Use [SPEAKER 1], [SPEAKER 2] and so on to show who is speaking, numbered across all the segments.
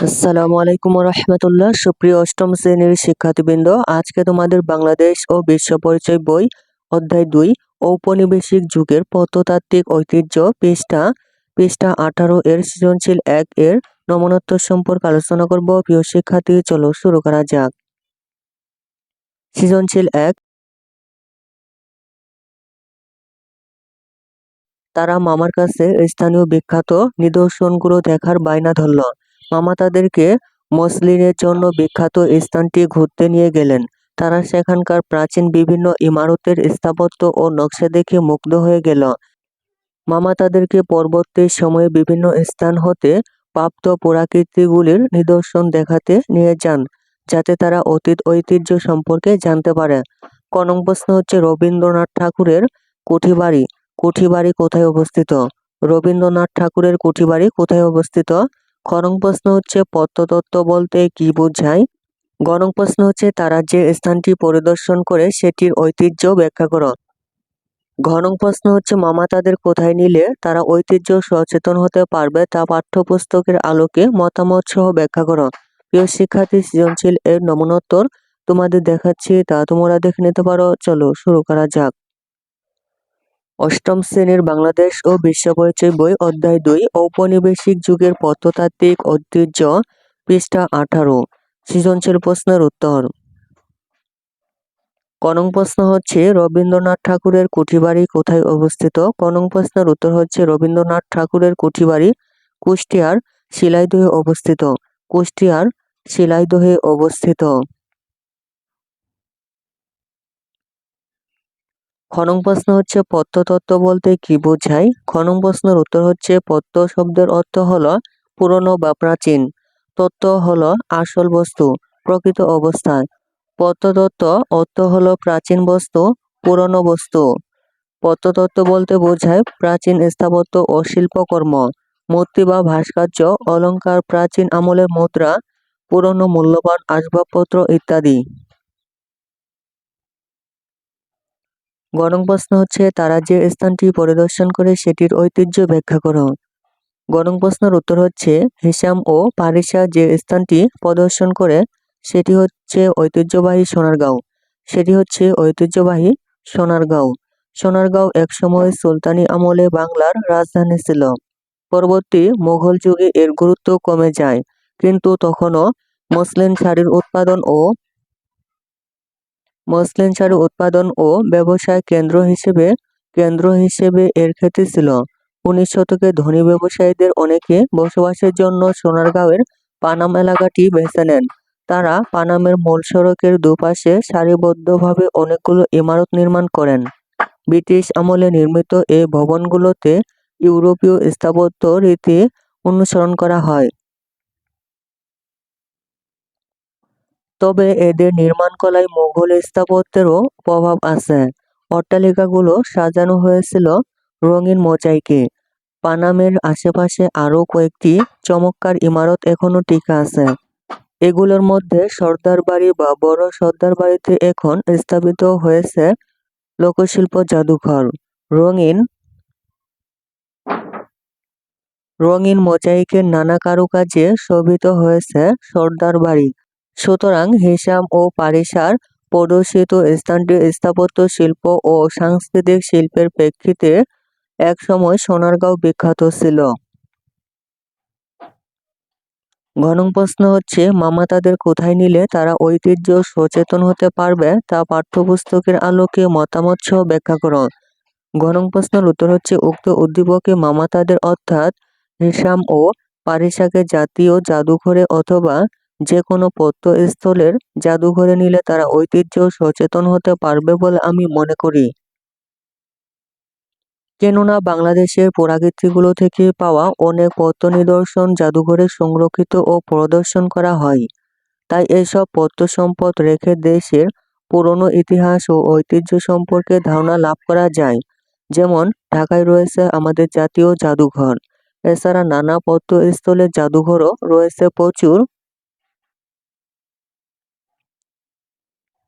[SPEAKER 1] আসসালামু আলাইকুম রহমতুল্লাহ সুপ্রিয় অষ্টম শ্রেণির শিক্ষার্থীবৃন্দ, আজকে তোমাদের বাংলাদেশ ও বিশ্ব পরিচয় বই অধ্যায় দুই, ঔপনিবেশিক যুগের প্রত্নতাত্ত্বিক ঐতিহ্য পৃষ্ঠা পৃষ্ঠা আঠারো এর সৃজনশীল এক এর নমনত্ব সম্পর্কে আলোচনা করব। প্রিয় শিক্ষার্থী, চলো শুরু করা যাক। সৃজনশীল এক, তারা মামার কাছে স্থানীয় বিখ্যাত নিদর্শনগুলো দেখার বায়না ধরল। মামা তাদেরকে মসলিনের জন্য বিখ্যাত স্থানটি ঘুরতে নিয়ে গেলেন। তারা সেখানকার প্রাচীন বিভিন্ন ইমারতের স্থাপত্য ও নকশা দেখে মুগ্ধ হয়ে গেল। মামা তাদেরকে পরবর্তী সময়ে বিভিন্ন স্থান হতে প্রাপ্ত পুরাকীর্তিগুলির নিদর্শন দেখাতে নিয়ে যান, যাতে তারা অতীত ঐতিহ্য সম্পর্কে জানতে পারে। কনং প্রশ্ন হচ্ছে রবীন্দ্রনাথ ঠাকুরের কুঠিবাড়ি। কুঠিবাড়ি কোথায় অবস্থিত? রবীন্দ্রনাথ ঠাকুরের কুঠিবাড়ি কোথায় অবস্থিত? খনং প্রশ্ন হচ্ছে প্রত্নতত্ত্ব বলতে কি বোঝায়? গণং প্রশ্ন হচ্ছে তারা যে স্থানটি পরিদর্শন করে সেটির ঐতিহ্য ব্যাখ্যা করো। ঘনং প্রশ্ন হচ্ছে মামা তাদের কোথায় নিলে? তারা ঐতিহ্য সচেতন হতে পারবে তা পাঠ্যপুস্তকের আলোকে মতামত সহ ব্যাখ্যা করো। প্রিয় শিক্ষার্থী, সৃজনশীল এর নমনোত্তর তোমাদের দেখাচ্ছি, তা তোমরা দেখে নিতে পারো। চলো শুরু করা যাক। অষ্টম শ্রেণির বাংলাদেশ ও বিশ্ব পরিচয় বই অধ্যায় দুই, ঔপনিবেশিক যুগের প্রত্নতাত্ত্বিক ঐতিহ্য, পৃষ্ঠা আঠারো। সৃজনশীল প্রশ্নের উত্তর। কনং প্রশ্ন হচ্ছে, রবীন্দ্রনাথ ঠাকুরের কুঠিবাড়ি কোথায় অবস্থিত? কনং প্রশ্নের উত্তর হচ্ছে, রবীন্দ্রনাথ ঠাকুরের কুঠিবাড়ি কুষ্টিয়ার শিলাইদহে অবস্থিত। কুষ্টিয়ার শিলাইদহে অবস্থিত। খনং প্রশ্ন হচ্ছে প্রত্নতত্ত্ব বলতে কি বোঝায়? খনং প্রশ্নের উত্তর হচ্ছে প্রত্য শব্দের অর্থ হল পুরনো বা প্রাচীন। তত্ত্ব হল আসল বস্তু, প্রকৃত অবস্থায় প্রত্নতত্ত্ব অর্থ হল প্রাচীন বস্তু, পুরনো বস্তু। প্রত্নতত্ত্ব বলতে বোঝায় প্রাচীন স্থাপত্য ও শিল্পকর্ম, মূর্তি বা ভাস্কর্য অলঙ্কার প্রাচীন আমলের মুদ্রা, পুরনো মূল্যবান আসবাবপত্র ইত্যাদি। গণং প্রশ্ন হচ্ছে, তারা যে স্থানটি পরিদর্শন করে সেটির ঐতিহ্য ব্যাখ্যা করো। গণং প্রশ্নের উত্তর হচ্ছে, হিসাম ও পারিসা যে স্থানটি প্রদর্শন করে, সেটি হচ্ছে ঐতিহ্যবাহী সোনারগাঁও। সেটি হচ্ছে ঐতিহ্যবাহী সোনারগাঁও। সোনারগাঁও একসময় সুলতানি আমলে বাংলার রাজধানী ছিল। পরবর্তী মোঘল যুগে এর গুরুত্ব কমে যায়। কিন্তু তখনও মসলিন শাড়ির উৎপাদন ও মসলিন শাড়ি উৎপাদন ও ব্যবসায় কেন্দ্র হিসেবে কেন্দ্র হিসেবে এর খ্যাতি ছিল। উনিশ শতকে ধনী ব্যবসায়ীদের অনেকে বসবাসের জন্য সোনারগাঁওয়ের পানাম এলাকাটি বেছে নেন। তারা পানামের মূল সড়কের দুপাশে সারিবদ্ধভাবে অনেকগুলো ইমারত নির্মাণ করেন। ব্রিটিশ আমলে নির্মিত এই ভবনগুলোতে ইউরোপীয় স্থাপত্য রীতি অনুসরণ করা হয়। তবে এদের নির্মাণকলায় মুঘল স্থাপত্যেরও প্রভাব আছে। অট্টালিকাগুলো সাজানো হয়েছিল রঙিন মোজাইকে। পানামের আশেপাশে আরও কয়েকটি চমৎকার ইমারত এখনও টিকা আছে। এগুলোর মধ্যে সর্দার বাড়ি বা বড় সর্দার বাড়িতে এখন স্থাপিত হয়েছে লোকশিল্প জাদুঘর। রঙিন রঙিন মোজাইকের নানা কারুকাজে শোভিত হয়েছে সর্দার বাড়ি। সুতরাং হিসাম ও পারিসার প্রদর্শিত স্থানটি স্থাপত্য শিল্প ও সাংস্কৃতিক শিল্পের প্রেক্ষিতে একসময় সোনারগাঁও বিখ্যাত ছিল। ঘনং প্রশ্ন হচ্ছে, মামা তাদের কোথায় নিলে? তারা ঐতিহ্য সচেতন হতে পারবে? তা পাঠ্যপুস্তকের আলোকে মতামত সহ ব্যাখ্যা করো ঘনং প্রশ্নের উত্তর হচ্ছে, উক্ত উদ্দীপকে মামা তাদের অর্থাৎ হিসাম ও পারিসাকে জাতীয় জাদুঘরে অথবা যে কোনো প্রত্নস্থলের জাদুঘরে নিলে তারা ঐতিহ্য সচেতন হতে পারবে বলে আমি মনে করি। কেননা বাংলাদেশের পুরাকীর্তিগুলো থেকে পাওয়া অনেক প্রত্ন নিদর্শন জাদুঘরে সংরক্ষিত ও প্রদর্শন করা হয়। তাই এসব প্রত্ন সম্পদ রেখে দেশের পুরনো ইতিহাস ও ঐতিহ্য সম্পর্কে ধারণা লাভ করা যায়। যেমন, ঢাকায় রয়েছে আমাদের জাতীয় জাদুঘর। এছাড়া নানা প্রত্নস্থলের জাদুঘরও রয়েছে প্রচুর।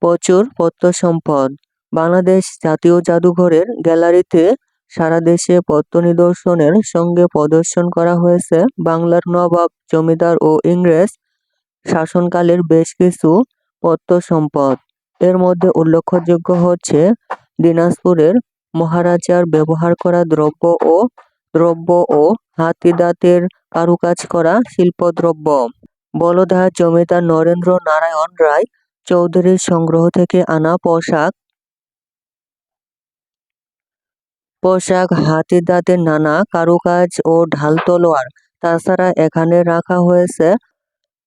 [SPEAKER 1] প্রচুর প্রত্নসম্পদ বাংলাদেশ জাতীয় জাদুঘরের গ্যালারিতে সারা দেশে পত্র নিদর্শনের সঙ্গে প্রদর্শন করা হয়েছে বাংলার নবাব, জমিদার ও ইংরেজ শাসনকালের বেশ কিছু পত্র সম্পদ এর মধ্যে উল্লেখযোগ্য হচ্ছে দিনাজপুরের মহারাজার ব্যবহার করা দ্রব্য ও দ্রব্য ও হাতিদাঁতের কারুকাজ করা শিল্পদ্রব্য। বলদা জমিদার নরেন্দ্র নারায়ণ রায় চৌধুরীর সংগ্রহ থেকে আনা পোশাক। পোশাক হাতির দাঁতের নানা কারুকাজ ও ঢাল তলোয়ার। তাছাড়া এখানে রাখা হয়েছে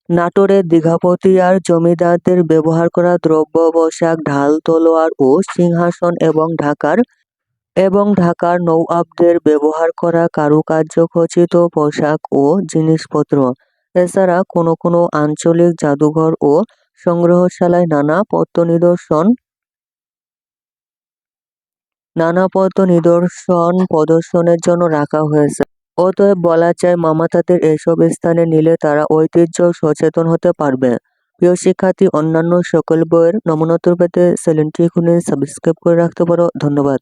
[SPEAKER 1] নাটোরের দীঘাপতিয়ার জমিদারদের ব্যবহার করা দ্রব্য, পোশাক, ঢাল তলোয়ার ও সিংহাসন এবং ঢাকার এবং ঢাকার নৌআবদের ব্যবহার করা কারুকার্য, খচিত পোশাক ও জিনিসপত্র। এছাড়া কোনো কোনো আঞ্চলিক জাদুঘর ও সংগ্রহশালায় নানা পত্র নিদর্শন নানা পত্র নিদর্শন প্রদর্শনের জন্য রাখা হয়েছে। অতএব বলা যায়, মামা তাদের এসব স্থানে নিলে তারা ঐতিহ্য সচেতন হতে পারবে। প্রিয় শিক্ষার্থী, অন্যান্য সকল বইয়ের নমুনোত্তর পেতে চ্যানেলটি এখনই সাবস্ক্রাইব করে রাখতে পারো। ধন্যবাদ।